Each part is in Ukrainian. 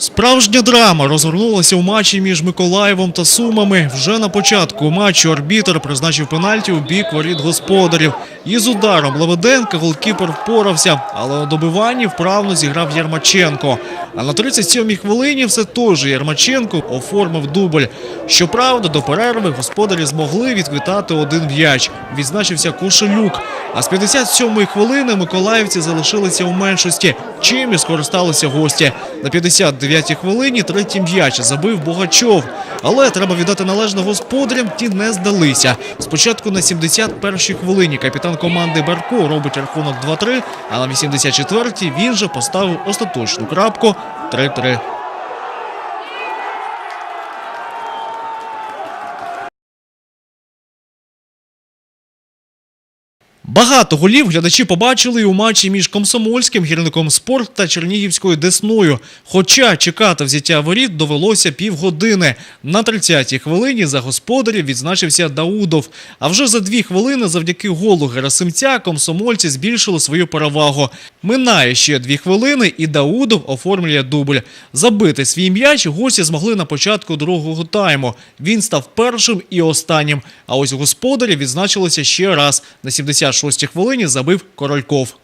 Справжня драма розгорнулася у матчі між Миколаєвом та Сумами. Вже на початку матчу арбітер призначив пенальті у бік воріт господарів. Із ударом Леведенка голкіпер впорався, але у добиванні вправно зіграв Єрмаченко. А на 37-й хвилині все той же Єрмаченко оформив дубль. Щоправда, до перерви господарі змогли відквітати один м'яч. Відзначився Кошелюк. А з 57-ї хвилини миколаївці залишилися у меншості, чим і скористалися гості. На 59-й хвилині третій м'яч забив Богачов. Але треба віддати належне господарям, ті не здалися. Спочатку на 71-й хвилині капітан команди Барко робить рахунок 2-3, а на 84-й він же поставив остаточну крапку 3-3. Багато голів глядачі побачили і у матчі між комсомольським гірником спорт та Чернігівською Десною. Хоча чекати взяття воріт довелося півгодини. На 30-й хвилині за господарів відзначився Даудов. А вже за дві хвилини, завдяки голу Герасимця, комсомольці збільшили свою перевагу. Минає ще дві хвилини, і Даудов оформлює дубль. Забити свій м'яч гості змогли на початку другого тайму. Він став першим і останнім. А ось господарі відзначилися ще раз. На 76-й хвилині забив Корольков.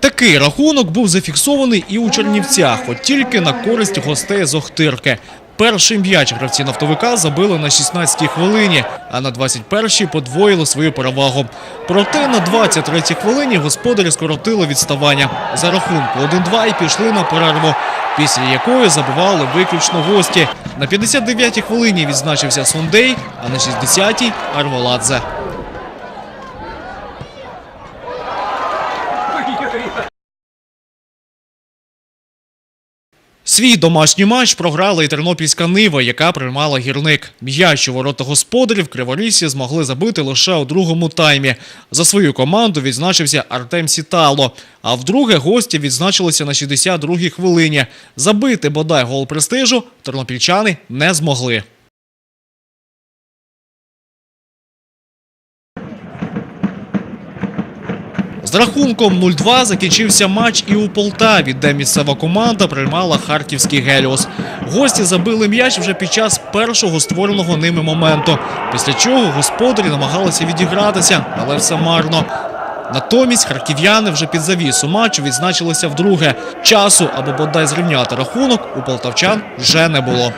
Такий рахунок був зафіксований і у Чернівцях, от тільки на користь гостей з Охтирки. Перший м'яч гравці нафтовика забили на 16-й хвилині, а на 21-й подвоїли свою перевагу. Проте на 23-й хвилині господарі скоротили відставання. За рахунку 1-2 і пішли на перерву, після якої забивали виключно гості. На 59-й хвилині відзначився Сундей, а на 60-й – Арволадзе. Свій домашній матч програла і тернопільська нива, яка приймала гірник. М'яч ворота господарів криворісі змогли забити лише у другому таймі. За свою команду відзначився Артем Сітало. А вдруге гості відзначилися на 62-й хвилині. Забити бодай гол престижу тернопільчани не змогли. Рахунком 0-2 закінчився матч і у Полтаві, де місцева команда приймала харківський Геліос. Гості забили м'яч вже під час першого створеного ними моменту, після чого господарі намагалися відігратися, але все марно. Натомість харків'яни вже під завісу матчу відзначилися вдруге. Часу або бодай зрівняти рахунок у полтавчан вже не було.